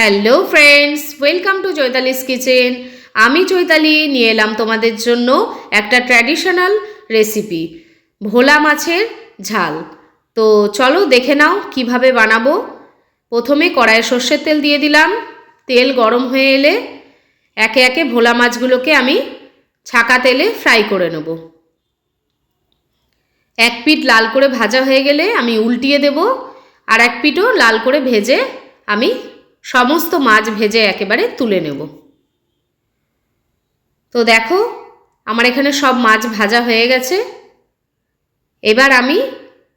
Hello friends welcome to Chaitali's kitchen আমি চৈতালি, নিয়ে এলাম তোমাদের জন্য একটা ট্র্যাডিশনাল রেসিপি ভোলা মাছের ঝাল। তো চলো দেখে নাও কীভাবে বানাবো। প্রথমে কড়াইয়ে সর্ষের তেল দিয়ে দিলাম। তেল গরম হয়ে এলে একে একে ভোলা মাছগুলোকে আমি ছাকা তেলে ফ্রাই করে নেব। এক পিঠ লাল করে ভাজা হয়ে গেলে আমি উল্টিয়ে দেব। আর এক পিঠও লাল করে ভেজে আমি সমস্ত মাছ ভেজে একেবারে তুলে নেব। তো দেখো, আমার এখানে সব মাছ ভাজা হয়ে গেছে। এবার আমি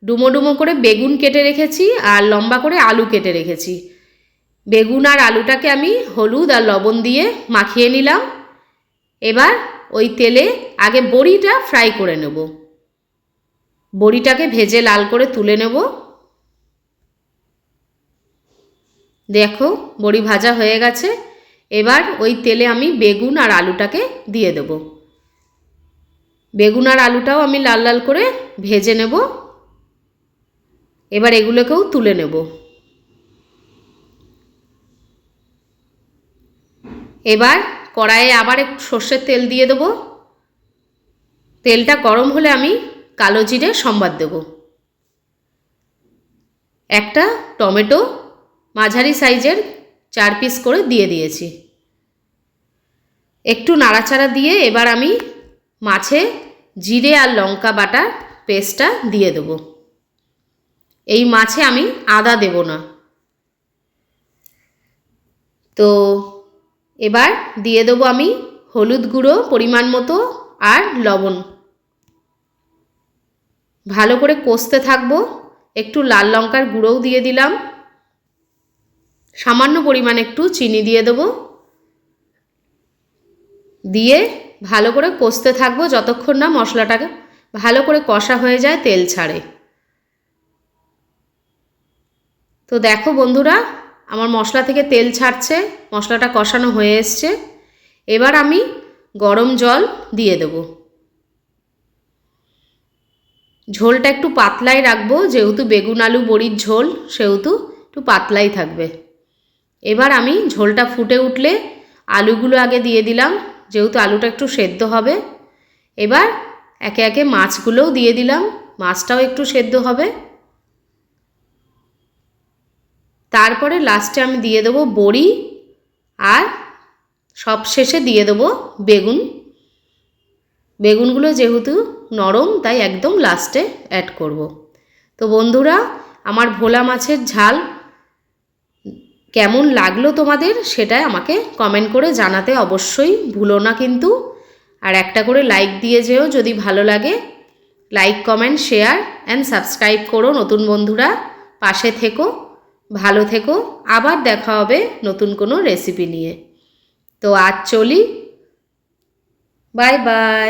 ডুমো ডুমো করে বেগুন কেটে রেখেছি আর লম্বা করে আলু কেটে রেখেছি। বেগুন আর আলুটাকে আমি হলুদ আর লবণ দিয়ে মাখিয়ে নিলাম। এবার ওই তেলে আগে বড়িটা ফ্রাই করে নেব। বড়িটাকে ভেজে লাল করে তুলে নেব। দেখো, বড়ি ভাজা হয়ে গেছে। এবার ওই তেলে আমি বেগুন আর আলুটাকে দিয়ে দেব। বেগুন আর আলুটাও আমি লাল লাল করে ভেজে নেব। এবার এগুলোকেও তুলে নেব। এবার কড়াইয়ে আবার একটু সর্ষের তেল দিয়ে দেবো। তেলটা গরম হলে আমি কালো জিরে সম্বাদ দেব। একটা টমেটো মাঝারি সাইজের চার পিস করে দিয়ে দিয়েছি। একটু নাড়াচাড়া দিয়ে এবার আমি মাছে জিরে আর লঙ্কা বাটার পেস্টটা দিয়ে দেব। এই মাছে আমি আদা দেব না। তো এবার দিয়ে দেবো আমি হলুদ গুঁড়ো পরিমাণ মতো আর লবণ। ভালো করে কষতে থাকব। একটু লাল লঙ্কার গুঁড়োও দিয়ে দিলাম। সামান্য পরিমাণ একটু চিনি দিয়ে দেবো। দিয়ে ভালো করে কষতে থাকব যতক্ষণ না মশলাটাকে ভালো করে কষা হয়ে যায় তেল ছাড়ে। তো দেখো বন্ধুরা, আমার মশলা থেকে তেল ছাড়ছে, মশলাটা কষানো হয়ে এসছে। এবার আমি গরম জল দিয়ে দেবো। ঝোলটা একটু পাতলাই রাখব, যেহেতু বেগুন, আলু, বড়ির ঝোল, সেহেতু একটু পাতলাই থাকবে। এবার আমি ঝোলটা ফুটে উঠলে আলুগুলো আগে দিয়ে দিলাম, যেহেতু আলুটা একটু সেদ্ধ হবে। এবার একে একে মাছগুলোও দিয়ে দিলাম, মাছটাও একটু সেদ্ধ হবে। তারপরে লাস্টে আমি দিয়ে দেবো বড়ি আর সব শেষে দিয়ে দেবো বেগুন। বেগুনগুলো যেহেতু নরম, তাই একদম লাস্টে অ্যাড করব। তো বন্ধুরা, আমার ভোলা মাছের ঝাল কেমন লাগল তোমাদের সেটা আমাকে কমেন্ট করে জানাতে অবশ্যই ভুলো না কিন্তু। আর একটা করে লাইক দিয়ে যেও যদি ভালো লাগে। Like comment share and subscribe করো নতুন বন্ধুরা। পাশে থেকো, ভালো থেকো। আবার দেখা হবে নতুন কোনো রেসিপি নিয়ে। তো আজ চলি। Bye bye